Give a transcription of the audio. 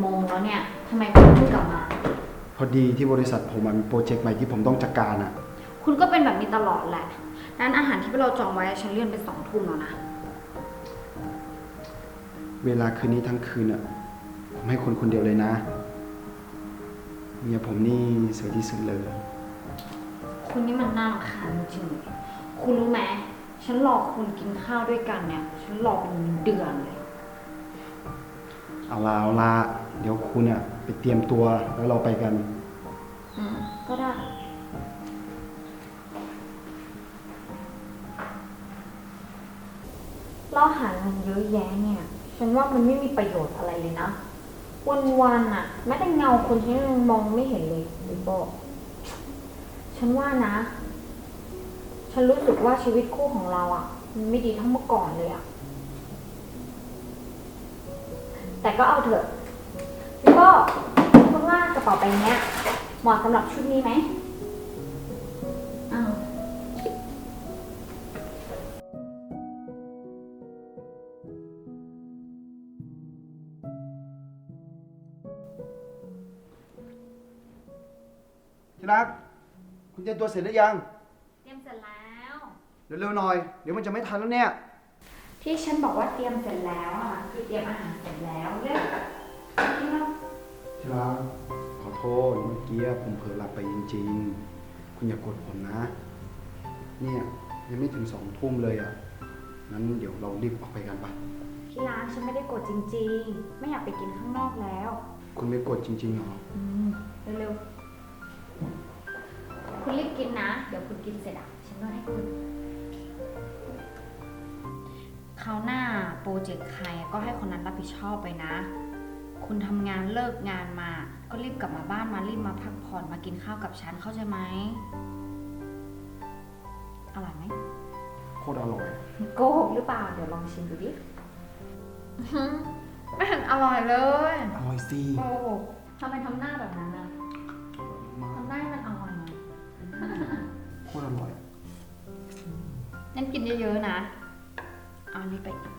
โมงแล้วเนี่ยทำไมคุณเพิ่งกลับมา พอดีที่บริษัทผมอะมีโปรเจกต์ใหม่ที่ผมต้องจัดการอะ คุณก็เป็นแบบนี้ตลอดแหละ ร้านอาหารที่เราจองไว้ฉันเลื่อนไปสองทุ่มแล้วนะ เวลาคืนนี้ทั้งคืนอะ ผมให้คนคนเดียวเลยนะเมียผมนี่สวยที่สุดเลย คุณนี่มันน่ารำคาญจริงๆเลยคุณรู้ไหมฉันรอคุณกินข้าวด้วยกันเนี่ย ฉันรอเป็นเดือนเลย เอาละเอาละ เดี๋ยวคุณอะไปเตรียมตัวแล้วเราไปกันอก็ได้ เราหาเงินเยอะแยะเนี่ย ฉันว่ามันไม่มีประโยชน์อะไรเลยนะ วันๆน่ะแม้แต่เงาคนฉันยังมองไม่เห็นเลยหรือบอกฉันว่านะ ฉันรู้สึกว่าชีวิตคู่ของเราอะมันไม่ดีเท่าเมื่อก่อนเลยอะแต่ก็เอาเถอะ พี่โบคุณว่ากระเป๋าใบเนี้ยเหมาะสำหรับชุดนี้ไหมอ้าวที่รักคุณเตรียมตัวเสร็จหรือยัง เตรียมเสร็จแล้ว เร็วๆหน่อย เดี๋ยวมันจะไม่ทันแล้วเนี่ย ที่ฉันบอกว่าเตรียมเสร็จแล้วอะคือเตรียมอาหารเสร็จแล้วเรียก กี้ผมเผลอหลับไปจริง ๆ คุณอย่ากดผมนะ เนี่ยยังไม่ถึงสองทุ่มเลยอะ งั้นเดี๋ยวเรารีบออกไปกันปะที่ร้านฉันไม่ได้กดจริง ๆ ไม่อยากไปกินข้างนอกแล้ว คุณไม่กดจริงๆหรอ อืมเร็วๆ คุณรีบกินนะ เดี๋ยวคุณกินเสร็จอะฉันนวดให้คุณคราวหน้าโปรเจกต์ใครก็ให้คนนั้นรับผิดชอบไปนะ คุณทำงานเลิกงานมา ก็รีบกลับมาบ้านมารีบมาพักผ่อนมากินข้าวกับฉันเข้าใจไหมอร่อยไหมโคตรอร่อย โกหกหรือเปล่า เดี๋ยวลองชิมดูดิไม่เห็นอร่อยเลยอร่อยสิโกหกทำไมทำหน้าแบบนั้นนะมากทำหน้าให้มันอร่อยหน่อยโคตรอร่อยงั้นกินเยอะๆนะ เอาอันนี้ไปอีก